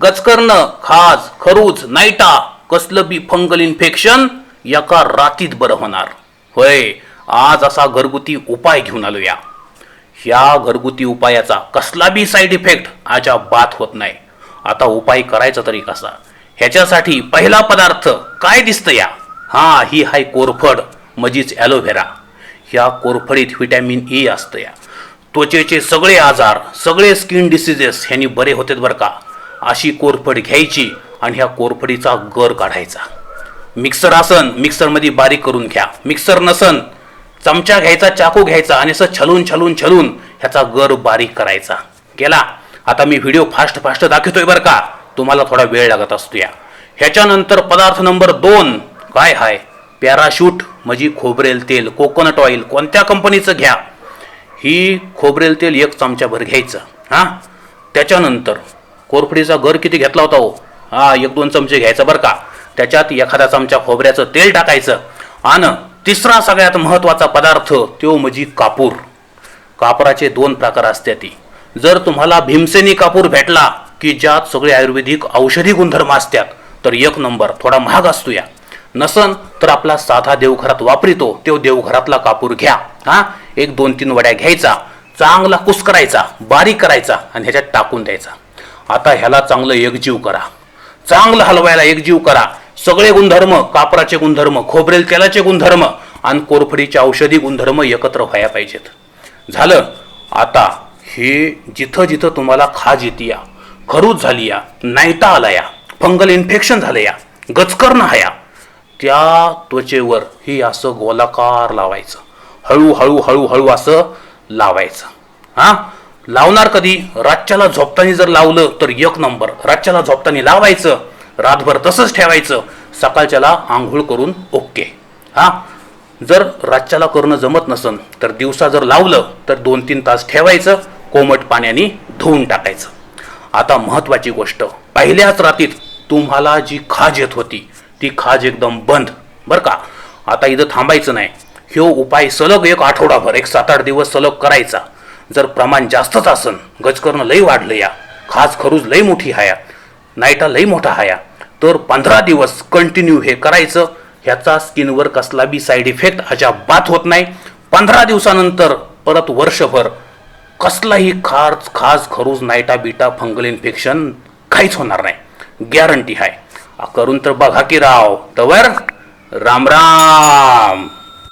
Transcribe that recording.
गचकर्ण खाज खरूज नाईटा कसलं बी फंगल इन्फेक्शन एका रातीत बरं होणार. होय आज असा घरगुती उपाय घेऊन आलो या ह्या घरगुती उपायाचा कसला बी साईड इफेक्ट अजाबात होत नाही. आता उपाय करायचा तरी कसा? ह्याच्यासाठी पहिला पदार्थ काय दिसतं या? हा ही हाय कोरफड म्हणजेच ॲलोव्हेरा. ह्या कोरफडीत व्हिटॅमिन ए असतं या. त्वचेचे सगळे आजार सगळे स्किन डिसिजेस ह्यांनी बरे होतात बरं का? अशी कोरफड घ्यायची आणि ह्या कोरफडीचा गर काढायचा. मिक्सर असन मिक्सरमध्ये बारीक करून घ्या. मिक्सर नसन चमचा घ्यायचा चाकू घ्यायचा आणि असं छलून छलून छलून ह्याचा गर बारीक करायचा. गेला? आता मी व्हिडिओ फास्ट फास्ट दाखवतोय बरं का? तुम्हाला थोडा वेळ लागत असतो या ह्याच्यानंतर पदार्थ नंबर दोन. काय हाय? पॅराशूट म्हणजे खोबरेल तेल कोकोनट ऑइल कोणत्या कंपनीचं घ्या? ही खोबरेल तेल एक चमचाभर घ्यायचं हां? त्याच्यानंतर कोरफडीचा गर किती घेतला होता हो? हा एक दोन चमचे घ्यायचा बरं का? त्याच्यात एखादा चमचा खोबऱ्याचं तेल टाकायचं. आणि तिसरा सगळ्यात महत्त्वाचा पदार्थ तो म्हणजे कापूर. कापराचे दोन प्रकार असतात ती. जर तुम्हाला भीमसेनी कापूर भेटला की ज्यात सगळे आयुर्वेदिक औषधी गुणधर्म असतात तर एक नंबर थोडा महाग असतो या नसन तर आपला साधा देवघरात वापरितो तो देवघरातला कापूर घ्या. हा एक दोन तीन वड्या घ्यायचा चांगला कुस करायचा बारीक करायचा आणि ह्याच्यात टाकून द्यायचा. आता ह्याला चांगलं एकजीव करा. चांगलं हलवायला एकजीव करा. सगळे गुणधर्म कापराचे गुणधर्म खोबरेल तेलाचे गुणधर्म आणि कोरफडीचे औषधी गुणधर्म एकत्र व्हायला पाहिजेत. झालं? आता हे जिथं जिथं तुम्हाला खाज येते या. खरूच झाली या. नायता आला या. फंगल इन्फेक्शन झालं या. गचकरणं हया त्या त्वचेवर हे असं गोलाकार लावायचं. हळूहळू हळूहळू असं लावायचं. हा? लावणार कधी? रातच्याला झोपताना जर लावलं तर एक नंबर. रातच्याला झोपताना लावायचं रातभर तसंच ठेवायचं सकाळच्याला आंघोळ करून ओके. हा? जर रातच्याला करणं जमत नसन तर दिवसा जर लावलं तर दोन तीन तास ठेवायचं कोमट पाण्याने धुवून टाकायचं. आता महत्त्वाची गोष्ट पहिल्याच रात्रीत तुम्हाला जी खाज येत होती ती खाज एकदम बंद बरं का? आता इथं थांबायचं नाही. ह्यो उपाय सलग एक आठवडाभर एक सात आठ दिवस सलग करायचा. जर प्रमाण जास्तच असन गजकरणं लई वाढलं या. खास खरूज लई मोठी हाया. नाईटा लई मोठा हाया. तर पंधरा दिवस कंटिन्यू हे करायचं. ह्याचा स्किनवर कसला बी साईड इफेक्ट अजाबात होत नाही. पंधरा दिवसानंतर परत वर्षभर कसलाही खाज खाज खरूज नाईटा बिटा फंगल इन्फेक्शन काहीच होणार नाही. गॅरंटी आहे करून तर बघा की राव. तवर राम राम.